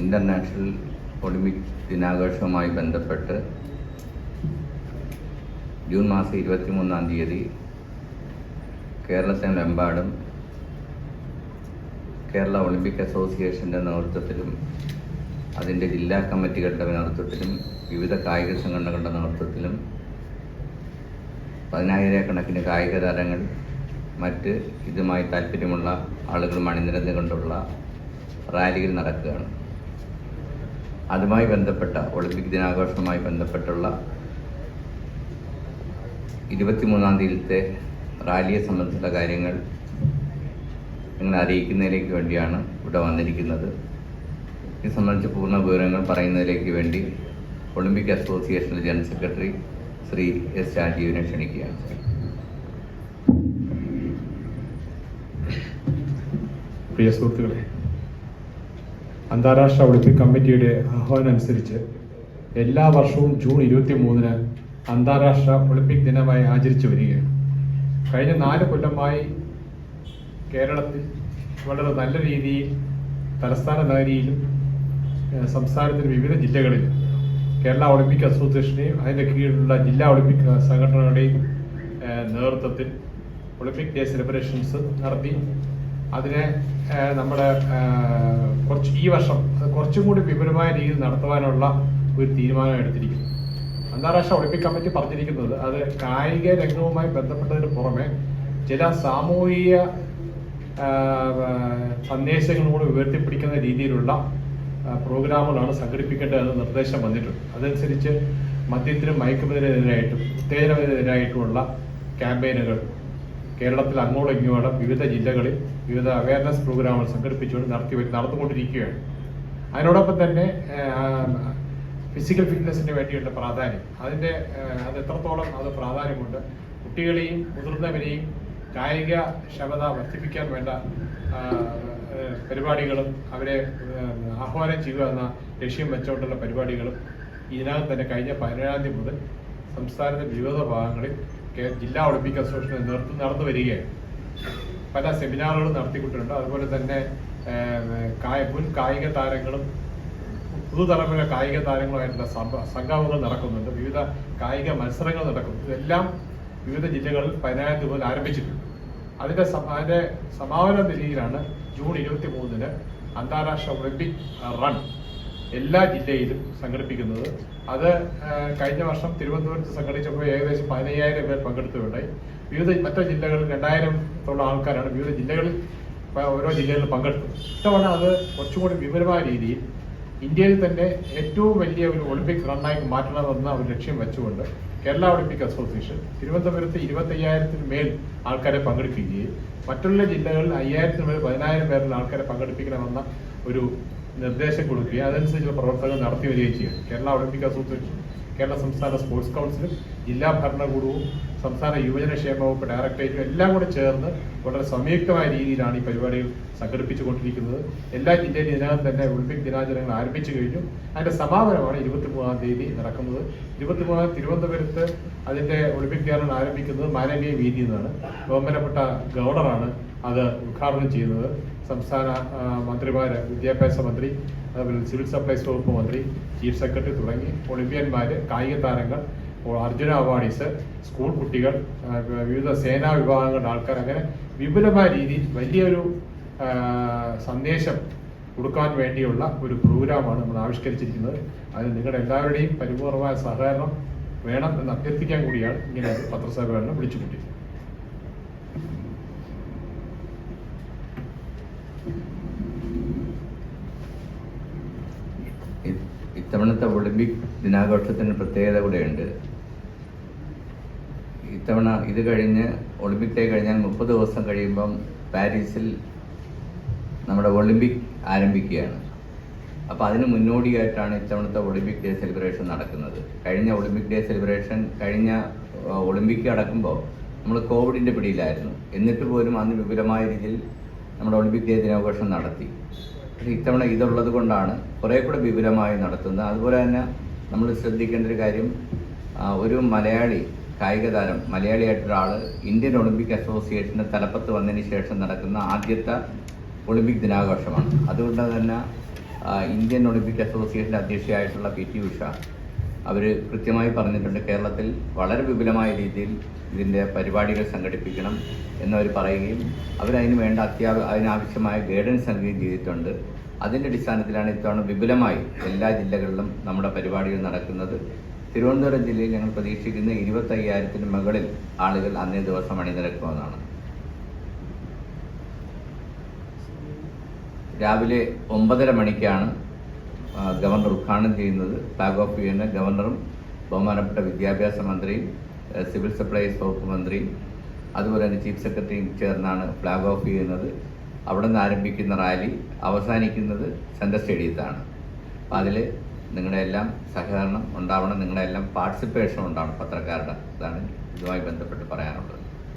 International Olympic ദിനാഘോഷവുമായി ബന്ധപ്പെട്ട് June മാസം ഇരുപത്തി മൂന്നാം തീയതി കേരളത്തിലെമ്പാടും കേരള ഒളിമ്പിക് അസോസിയേഷന്റെ നേതൃത്വത്തിലും അതിന്റെ ജില്ലാ കമ്മിറ്റികളുടെ നേതൃത്വത്തിലും വിവിധ കായിക സംഘടനകളുടെ നേതൃത്വത്തിലും പതിനായിരക്കണക്കിന് കായിക താരങ്ങൾ മറ്റ് ഇതുമായി താല്പര്യമുള്ള ആളുകൾ അണിനിരന്നുകൊണ്ടുള്ള റാലികൾ നടക്കുകയാണ്. അതുമായി ബന്ധപ്പെട്ട ഒളിമ്പിക് ദിനാഘോഷവുമായി ബന്ധപ്പെട്ടുള്ള ഇരുപത്തിമൂന്നാം തീയതിയിലത്തെ റാലിയെ സംബന്ധിച്ചുള്ള കാര്യങ്ങൾ നിങ്ങളെ അറിയിക്കുന്നതിലേക്ക് വേണ്ടിയാണ് ഇവിടെ വന്നിരിക്കുന്നത്. ഇത് സംബന്ധിച്ച് പൂർണ വിവരങ്ങൾ പറയുന്നതിലേക്ക് വേണ്ടി Olympic association general secretary Shri S രാജീവിനെ ക്ഷണിക്കുകയാണ്. പ്രിയ സുഹൃത്തുക്കളെ അന്താരാഷ്ട്ര ഒളിമ്പിക് കമ്മിറ്റിയുടെ ആഹ്വാനം അനുസരിച്ച് എല്ലാ വർഷവും ജൂൺ ഇരുപത്തി മൂന്നിന് അന്താരാഷ്ട്ര ഒളിമ്പിക് ദിനമായി ആചരിച്ചു വരികയാണ്. കഴിഞ്ഞ നാല് കൊല്ലമായി കേരളത്തിൽ വളരെ നല്ല രീതിയിൽ തലസ്ഥാന നഗരിയിലും സംസ്ഥാനത്തിന്റെ വിവിധ ജില്ലകളിലും കേരള ഒളിമ്പിക് അസോസിയേഷനെയും അതിന്റെ കീഴിലുള്ള ജില്ലാ ഒളിമ്പിക് സംഘടനകളുടെയും നേതൃത്വത്തിൽ ഒളിമ്പിക് ഡേ സെലിബ്രേഷൻസ് നടത്തി. അതിനെ നമ്മുടെ കുറച്ച് ഈ വർഷം കുറച്ചും കൂടി വിപുലമായ രീതിയിൽ നടത്തുവാനുള്ള ഒരു തീരുമാനം എടുത്തിരിക്കുന്നു. അന്താരാഷ്ട്ര ഒളിമ്പിക് കമ്മിറ്റി പറഞ്ഞിരിക്കുന്നത് അത് കായിക രംഗവുമായി ബന്ധപ്പെട്ടതിന് പുറമെ ചില സാമൂഹിക സന്ദേശങ്ങളോട് ഉയർത്തിപ്പിടിക്കുന്ന രീതിയിലുള്ള പ്രോഗ്രാമുകളാണ് സംഘടിപ്പിക്കേണ്ടതെന്ന് നിർദ്ദേശം വന്നിട്ടുണ്ട്. അതനുസരിച്ച് മദ്യത്തിനും മയക്കുമതിനെതിരായിട്ടും ഉത്തേജനത്തിനെതിരായിട്ടുമുള്ള ക്യാമ്പയിനുകൾ കേരളത്തിൽ അങ്ങോളം ഇങ്ങോളം വിവിധ ജില്ലകളിൽ വിവിധ അവയർനെസ് പ്രോഗ്രാമുകൾ സംഘടിപ്പിച്ചുകൊണ്ട് നടത്തി നടന്നുകൊണ്ടിരിക്കുകയാണ്. അതിനോടൊപ്പം തന്നെ ഫിസിക്കൽ ഫിറ്റ്നസിന് വേണ്ടിയുള്ള പ്രാധാന്യം. അതിന്റെ അത് എത്രത്തോളം അത് പ്രാധാന്യമുണ്ട്. കുട്ടികളെയും മുതിർന്നവരെയും കായിക ക്ഷമത വർദ്ധിപ്പിക്കാൻ വേണ്ട പരിപാടികളും അവരെ ആഹ്വാനം ചെയ്യുക എന്ന ലക്ഷ്യം വെച്ചുകൊണ്ടുള്ള പരിപാടികളും ഇതിനകം തന്നെ കഴിഞ്ഞ പതിനേഴാം തീയതി മുതൽ സംസ്ഥാനത്തെ വിവിധ ഭാഗങ്ങളിൽ ജില്ലാ ഒളിമ്പിക് അസോസിയേഷൻ നേതൃത്വം നടന്നു വരികയാണ്. പല സെമിനാറുകളും നടത്തിക്കൊണ്ടിട്ടുണ്ട്. അതുപോലെ തന്നെ മുൻ കായിക താരങ്ങളും പുതുതലമുറ കായിക താരങ്ങളുമായിട്ടുള്ള സംഗമങ്ങൾ നടക്കുന്നുണ്ട്. വിവിധ കായിക മത്സരങ്ങൾ നടക്കുന്നു. ഇതെല്ലാം വിവിധ ജില്ലകളിൽ പതിനായിരം രൂപ മുതൽ ആരംഭിച്ചിട്ടുണ്ട്. അതിന്റെ അതിന്റെ സമാപന നിലയിലാണ് ജൂൺ ഇരുപത്തി മൂന്നിന് അന്താരാഷ്ട്ര ഒളിമ്പിക് റൺ എല്ലാ ജില്ലയിലും സംഘടിപ്പിക്കുന്നത്. അത് കഴിഞ്ഞ വർഷം തിരുവനന്തപുരത്ത് സംഘടിച്ചപ്പോൾ ഏകദേശം പതിനയ്യായിരം പേർ പങ്കെടുത്തുണ്ടായി വിവിധ മറ്റു ജില്ലകളിൽ രണ്ടായിരത്തോളം ആൾക്കാരാണ് വിവിധ ജില്ലകളിൽ ഓരോ ജില്ലകളിൽ പങ്കെടുത്തത്. ഇത്തവണ അത് കുറച്ചും കൂടി വിപുലമായ രീതിയിൽ ഇന്ത്യയിൽ തന്നെ ഏറ്റവും വലിയ ഒരു ഒളിമ്പിക് റണ്ണായി മാറ്റണമെന്ന ഒരു ലക്ഷ്യം വെച്ചുകൊണ്ട് കേരള ഒളിമ്പിക് അസോസിയേഷൻ തിരുവനന്തപുരത്ത് ഇരുപത്തയ്യായിരത്തിന് മേൽ ആൾക്കാരെ പങ്കെടുപ്പിക്കുകയും മറ്റുള്ള ജില്ലകളിൽ അയ്യായിരത്തിന് മേൽ പതിനായിരം പേരിൽ ആൾക്കാരെ പങ്കെടുപ്പിക്കണമെന്ന ഒരു നിർദ്ദേശം കൊടുക്കുകയും അതനുസരിച്ചുള്ള പ്രവർത്തനങ്ങൾ നടത്തി വരികയും ചെയ്യും കേരള ഒളിമ്പിക് അസോസിയേഷൻ കേരള സംസ്ഥാന സ്പോർട്സ് കൗൺസിലും ജില്ലാ ഭരണകൂടവും സംസ്ഥാന യുവജനക്ഷേമ വകുപ്പ് ഡയറക്ടറേറ്റും എല്ലാം കൂടെ ചേർന്ന് വളരെ സംയുക്തമായ രീതിയിലാണ് ഈ പരിപാടികൾ സംഘടിപ്പിച്ചുകൊണ്ടിരിക്കുന്നത്. എല്ലാ ജില്ലയിലും ഇതിനകം തന്നെ ഒളിമ്പിക് ദിനാചരണങ്ങൾ ആരംഭിച്ചു കഴിഞ്ഞു. അതിന്റെ സമാപനമാണ് ഇരുപത്തിമൂന്നാം തീയതി നടക്കുന്നത്. ഇരുപത്തിമൂന്നാം തിരുവനന്തപുരത്ത് അതിന്റെ ഒളിമ്പിക് ദിനാചരണം ആരംഭിക്കുന്നത് മാനവീയ വീതിയിൽ എന്നാണ്. ബഹുമാനപ്പെട്ട ഗവർണറാണ് അത് ഉദ്ഘാടനം ചെയ്യുന്നത്. സംസ്ഥാന മന്ത്രിമാർ വിദ്യാഭ്യാസ മന്ത്രി അതുപോലെ സിവിൽ സപ്ലൈസ് വകുപ്പ് മന്ത്രി ചീഫ് സെക്രട്ടറി തുടങ്ങി ഒളിമ്പ്യന്മാര് കായിക താരങ്ങൾ അർജുന അവാർഡീസ് സ്കൂൾ കുട്ടികൾ വിവിധ സേനാ വിഭാഗങ്ങളുടെ ആൾക്കാർ അങ്ങനെ വിപുലമായ രീതിയിൽ വലിയൊരു സന്ദേശം കൊടുക്കാൻ വേണ്ടിയുള്ള ഒരു പ്രോഗ്രാമാണ് നമ്മൾ ആവിഷ്കരിച്ചിരിക്കുന്നത്. അതിന് നിങ്ങളുടെ എല്ലാവരുടെയും പരിപൂർണമായ സഹകരണം വേണം എന്ന് അഭ്യർത്ഥിക്കാൻ കൂടിയാണ് ഇങ്ങനെ പത്രസമ്മേളനം വിളിച്ചുകൊണ്ടിരിക്കുന്നത്. ഇ- ഇത്തവണത്തെ ഒളിമ്പിക് ദിനാഘോഷത്തിന് പ്രത്യേകത കൂടെയുണ്ട്. ഇത്തവണ ഇത് കഴിഞ്ഞ് ഒളിമ്പിക് ഡേ കഴിഞ്ഞാൽ മുപ്പത് ദിവസം കഴിയുമ്പം പാരീസിൽ നമ്മുടെ ഒളിമ്പിക് ആരംഭിക്കുകയാണ്. അപ്പോൾ അതിന് മുന്നോടിയായിട്ടാണ് ഇത്തവണത്തെ ഒളിമ്പിക് ഡേ സെലിബ്രേഷൻ നടക്കുന്നത്. കഴിഞ്ഞ ഒളിമ്പിക് ഡേ സെലിബ്രേഷൻ കഴിഞ്ഞ ഒളിമ്പിക് അടക്കുമ്പോൾ നമ്മൾ കോവിഡിന്റെ പിടിയിലായിരുന്നു. എന്നിട്ട് പോലും അന്ന് വിപുലമായ രീതിയിൽ നമ്മുടെ ഒളിമ്പിക് ഡേ ദിനാഘോഷം നടത്തി. പക്ഷേ ഇത്തവണ ഇതുള്ളത് കൊണ്ടാണ് കുറേ കൂടെ വിപുലമായി നടത്തുന്നത്. അതുപോലെ തന്നെ നമ്മൾ ശ്രദ്ധിക്കേണ്ട ഒരു കാര്യം ഒരു മലയാളി കായിക താരം മലയാളിയായിട്ടൊരാൾ ഇന്ത്യൻ ഒളിമ്പിക് അസോസിയേഷന്റെ തലപ്പത്ത് വന്നതിന് ശേഷം നടക്കുന്ന ആദ്യത്തെ ഒളിമ്പിക് ദിനാഘോഷമാണ്. അതുകൊണ്ട് തന്നെ ഇന്ത്യൻ ഒളിമ്പിക് അസോസിയേഷന്റെ അധ്യക്ഷയായിട്ടുള്ള പി ടി ഉഷ അവർ കൃത്യമായി പറഞ്ഞിട്ടുണ്ട് കേരളത്തിൽ വളരെ വിപുലമായ രീതിയിൽ ഇതിന്റെ പരിപാടികൾ സംഘടിപ്പിക്കണം എന്നവർ പറയുകയും അവരതിന് വേണ്ട അത്യാവ അതിനാവശ്യമായ ഗൈഡൻസ് നൽകുകയും ചെയ്തിട്ടുണ്ട്. അതിന്റെ അടിസ്ഥാനത്തിലാണ് ഇത്തവണ വിപുലമായി എല്ലാ ജില്ലകളിലും നമ്മുടെ പരിപാടികൾ നടക്കുന്നത്. തിരുവനന്തപുരം ജില്ലയിൽ ഞങ്ങൾ പ്രതീക്ഷിക്കുന്ന ഇരുപത്തയ്യായിരത്തിന് മുകളിൽ ആളുകൾ അന്നേ ദിവസം അണിനിരക്കുമെന്നാണ്. രാവിലെ ഒമ്പതര മണിക്കാണ് ഗവർണർ ഉദ്ഘാടനം ചെയ്യുന്നത്. ഫ്ലാഗ് ഓഫ് ചെയ്യുന്ന ഗവർണറും ബഹുമാനപ്പെട്ട വിദ്യാഭ്യാസ മന്ത്രിയും സിവിൽ സപ്ലൈസ് വകുപ്പ് മന്ത്രിയും അതുപോലെ തന്നെ ചീഫ് സെക്രട്ടറിയും ചേർന്നാണ് ഫ്ലാഗ് ഓഫ് ചെയ്യുന്നത് അവിടെ നിന്ന് ആരംഭിക്കുന്ന റാലി അവസാനിക്കുന്നത് സെൻട്രൽ സ്റ്റേഡിയത്താണ് അപ്പോൾ അതിൽ നിങ്ങളുടെ എല്ലാം സഹകരണം ഉണ്ടാവണം നിങ്ങളുടെ എല്ലാം പാർട്ടിസിപ്പേഷൻ ഉണ്ടാവണം പത്രക്കാരുടെ. ഇതാണ് ഇതുമായി ബന്ധപ്പെട്ട് പറയാനുള്ളത്.